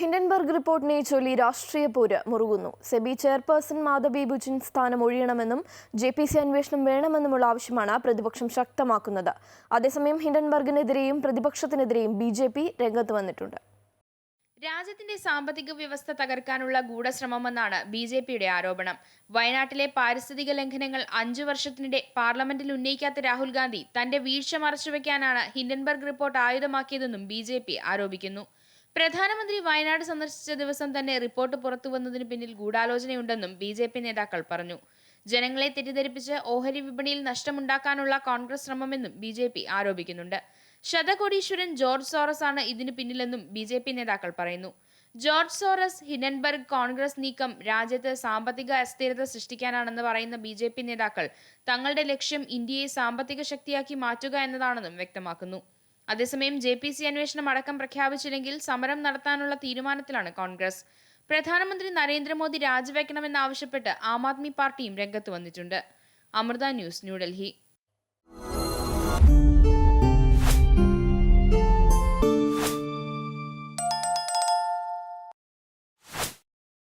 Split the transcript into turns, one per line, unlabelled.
Hindenburg റിപ്പോർട്ടിനെ ചൊല്ലി രാഷ്ട്രീയ പോര് മുറുകുന്നു. സെബി ചെയർപേഴ്സൺ മാധവി ബുജിൻ സ്ഥാനം ഒഴിയണമെന്നും ജെ പി സി അന്വേഷണം വേണമെന്നുമുള്ള ആവശ്യമാണ് പ്രതിപക്ഷം ശക്തമാക്കുന്നത്. അതേസമയം ഹിൻഡൻബർഗിനെതിരെയും പ്രതിപക്ഷത്തിനെതിരെയും ബി ജെ പി രംഗത്ത് വന്നിട്ടുണ്ട്.
രാജ്യത്തിന്റെ സാമ്പത്തിക വ്യവസ്ഥ തകർക്കാനുള്ള ഗൂഢശ്രമമെന്നാണ് ബി ജെ പിയുടെ ആരോപണം. വയനാട്ടിലെ പാരിസ്ഥിതിക ലംഘനങ്ങൾ അഞ്ചു വർഷത്തിനിടെ പാർലമെന്റിൽ ഉന്നയിക്കാത്ത രാഹുൽ ഗാന്ധി തന്റെ വീഴ്ച മറച്ചുവെക്കാനാണ് ഹിൻഡൻബർഗ് റിപ്പോർട്ട് ആയുധമാക്കിയതെന്നും ബി ആരോപിക്കുന്നു. പ്രധാനമന്ത്രി വയനാട് സന്ദർശിച്ച ദിവസം തന്നെ റിപ്പോർട്ട് പുറത്തുവന്നതിന് പിന്നിൽ ഗൂഢാലോചനയുണ്ടെന്നും ബി ജെ പി നേതാക്കൾ പറഞ്ഞു. ജനങ്ങളെ തെറ്റിദ്ധരിപ്പിച്ച് ഓഹരി വിപണിയിൽ നഷ്ടമുണ്ടാക്കാനുള്ള കോൺഗ്രസ് ശ്രമമെന്നും ബി ജെ പി ആരോപിക്കുന്നുണ്ട്. ശതകോടീശ്വരൻ ജോർജ് സോറസ് ആണ് ഇതിന് പിന്നിലെന്നും ബി ജെ പി നേതാക്കൾ പറയുന്നു. ജോർജ് സോറസ് ഹിഡൻബർഗ് കോൺഗ്രസ് നീക്കം രാജ്യത്ത് സാമ്പത്തിക അസ്ഥിരത സൃഷ്ടിക്കാനാണെന്ന് പറയുന്ന ബി ജെ പി നേതാക്കൾ തങ്ങളുടെ ലക്ഷ്യം ഇന്ത്യയെ സാമ്പത്തിക ശക്തിയാക്കി മാറ്റുക എന്നതാണെന്നും വ്യക്തമാക്കുന്നു. അതേസമയം ജെ പി സി അന്വേഷണം അടക്കം പ്രഖ്യാപിച്ചില്ലെങ്കിൽ സമരം നടത്താനുള്ള തീരുമാനത്തിലാണ് കോൺഗ്രസ്. പ്രധാനമന്ത്രി നരേന്ദ്രമോദി രാജിവെക്കണമെന്നാവശ്യപ്പെട്ട് ആം ആദ്മി പാർട്ടിയും രംഗത്ത് വന്നിട്ടുണ്ട്. അമൃത ന്യൂസ് ന്യൂഡൽഹി.